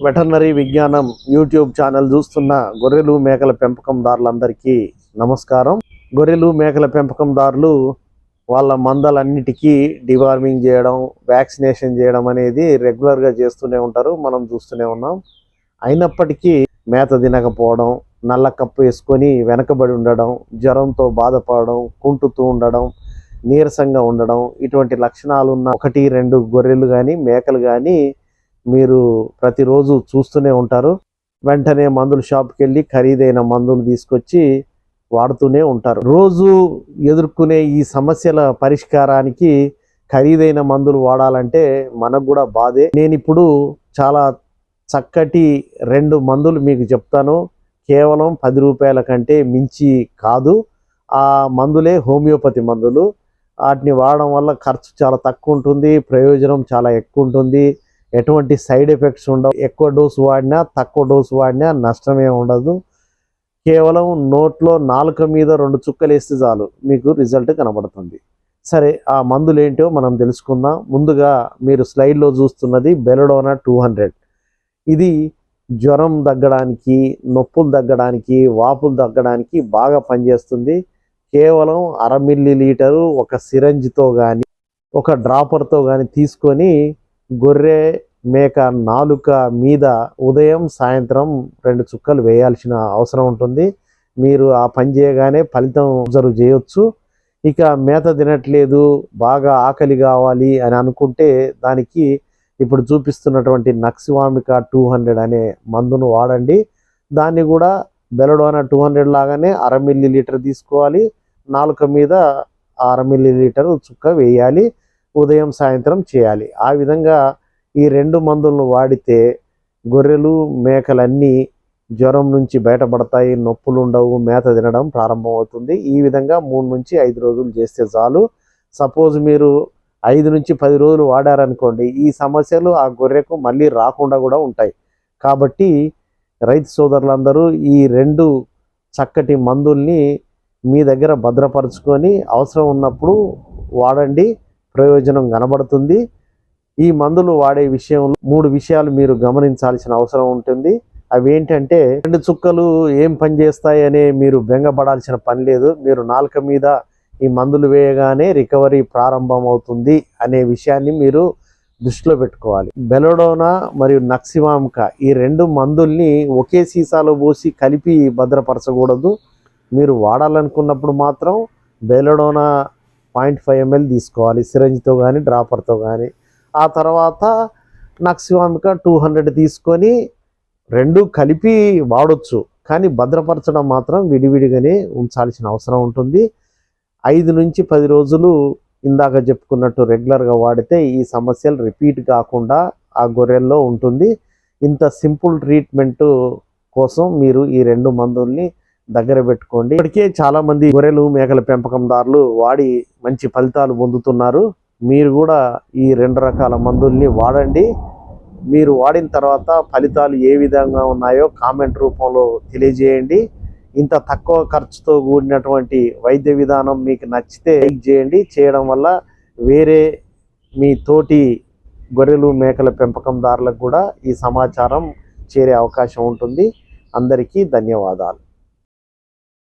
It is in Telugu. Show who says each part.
Speaker 1: వెటర్నరీ విజ్ఞానం యూట్యూబ్ ఛానల్ చూస్తున్న గొర్రెలు మేకల పెంపకందారులందరికీ నమస్కారం. గొర్రెలు మేకల పెంపకందారులు వాళ్ళ మందలన్నిటికీ డివార్మింగ్ చేయడం వ్యాక్సినేషన్ చేయడం అనేది రెగ్యులర్గా చేస్తూనే ఉంటారు మనం చూస్తూనే ఉన్నాం. అయినప్పటికీ మేత తినకపోవడం నల్ల కప్పు వేసుకొని వెనకబడి ఉండడం జ్వరంతో బాధపడడం కుంటుతూ ఉండడం నీరసంగా ఉండడం ఇటువంటి లక్షణాలు ఉన్న ఒకటి రెండు గొర్రెలు కానీ మేకలు కానీ మీరు ప్రతిరోజు చూస్తూనే ఉంటారు. వెంటనే మందుల షాప్కి వెళ్ళి ఖరీదైన మందులు తీసుకొచ్చి వాడుతూనే ఉంటారు. రోజు ఎదుర్కొనే ఈ సమస్యల పరిష్కారానికి ఖరీదైన మందులు వాడాలంటే మనకు కూడా బాధే. నేను ఇప్పుడు చాలా చక్కటి రెండు మందులు మీకు చెప్తాను. కేవలం పది రూపాయల కంటే మించి కాదు. ఆ మందులే హోమియోపతి మందులు. వాటిని వాడడం వల్ల ఖర్చు చాలా తక్కువ ఉంటుంది. ప్రయోజనం చాలా ఎక్కువ ఉంటుంది. ఎటువంటి సైడ్ ఎఫెక్ట్స్ ఉండవు. ఎక్కువ డోసు వాడినా తక్కువ డోసు వాడినా నష్టమే ఉండదు. కేవలం నోట్లో నాలుక మీద రెండు చుక్కలు వేస్తే చాలు. మీకు రిజల్ట్ కనబడుతుంది. సరే ఆ మందులు ఏంటో మనం తెలుసుకుందాం. ముందుగా మీరు స్లైడ్లో చూస్తున్నది బెలడోనా టూ హండ్రెడ్. ఇది జ్వరం తగ్గడానికి నొప్పులు తగ్గడానికి వాపులు తగ్గడానికి బాగా పనిచేస్తుంది. కేవలం అర మిల్లీ లీటరు ఒక సిరంజ్తో కానీ ఒక డ్రాపర్తో కానీ తీసుకొని గొర్రె మేక నాలుక మీద ఉదయం సాయంత్రం రెండు చుక్కలు వేయాల్సిన అవసరం ఉంటుంది. మీరు ఆ పని చేయగానే ఫలితం అబ్జర్వ్ చేయొచ్చు. ఇక మేత తినట్లేదు బాగా ఆకలి కావాలి అని అనుకుంటే దానికి ఇప్పుడు చూపిస్తున్నటువంటి నక్సివామిక టూ హండ్రెడ్ అనే మందును వాడండి. దాన్ని కూడా బెలడోనా టూ హండ్రెడ్ లాగానే అర మిల్లీ లీటర్ తీసుకోవాలి. నాలుక మీద అర మిల్లీ లీటర్ చుక్క వేయాలి. ఉదయం సాయంత్రం చేయాలి. ఆ విధంగా ఈ రెండు మందులను వాడితే గొర్రెలు మేకలన్నీ జ్వరం నుంచి బయటపడతాయి నొప్పులు ఉండవు మేత తినడం ప్రారంభమవుతుంది. ఈ విధంగా మూడు నుంచి ఐదు రోజులు చేస్తే చాలు. సపోజ్ మీరు ఐదు నుంచి పది రోజులు వాడారనుకోండి ఈ సమస్యలు ఆ గొర్రెకు మళ్ళీ రాకుండా కూడా ఉంటాయి. కాబట్టి రైతు సోదరులందరూ ఈ రెండు చక్కటి మందుల్ని మీ దగ్గర భద్రపరుచుకొని అవసరం ఉన్నప్పుడు వాడండి. ప్రయోజనం కనబడుతుంది. ఈ మందులు వాడే విషయంలో మూడు విషయాలు మీరు గమనించాల్సిన అవసరం ఉంటుంది. అవి ఏంటంటే రెండు చుక్కలు ఏం పని చేస్తాయి అనే మీరు బెంగపడాల్సిన పని లేదు. మీరు నాలుక మీద ఈ మందులు వేయగానే రికవరీ ప్రారంభం అవుతుంది అనే విషయాన్ని మీరు దృష్టిలో పెట్టుకోవాలి. బెలడోనా మరియు నక్సిమాంక ఈ రెండు మందుల్ని ఒకే సీసాలో పోసి కలిపి భద్రపరచకూడదు. మీరు వాడాలనుకున్నప్పుడు మాత్రం బెలడోనా పాయింట్ ఫైవ్ ఎంఎల్ తీసుకోవాలి సిరంజ్తో కానీ డ్రాపర్తో కానీ ఆ తర్వాత నక్సివామిక టూ హండ్రెడ్ తీసుకొని రెండు కలిపి వాడొచ్చు కానీ భద్రపరచడం మాత్రం విడివిడిగానే ఉంచాల్సిన అవసరం ఉంటుంది. ఐదు నుంచి పది రోజులు ఇందాక చెప్పుకున్నట్టు రెగ్యులర్గా వాడితే ఈ సమస్యలు రిపీట్ కాకుండా ఆ గొర్రెల్లో ఉంటుంది. ఇంత సింపుల్ ట్రీట్మెంటు కోసం మీరు ఈ రెండు మందుల్ని దగ్గర పెట్టుకోండి. ఇప్పటికే చాలా మంది గొర్రెలు మేకల పెంపకందారులు వాడి మంచి ఫలితాలు పొందుతున్నారు. మీరు కూడా ఈ రెండు రకాల మందుల్ని వాడండి. మీరు వాడిన తర్వాత ఫలితాలు ఏ విధంగా ఉన్నాయో కామెంట్ రూపంలో తెలియజేయండి. ఇంత తక్కువ ఖర్చుతో కూడినటువంటి వైద్య విధానం మీకు నచ్చితే లైక్ చేయండి. చేయడం వల్ల వేరే మీ తోటి గొర్రెలు మేకల పెంపకందారులకు కూడా ఈ సమాచారం చేరే అవకాశం ఉంటుంది. అందరికీ ధన్యవాదాలు.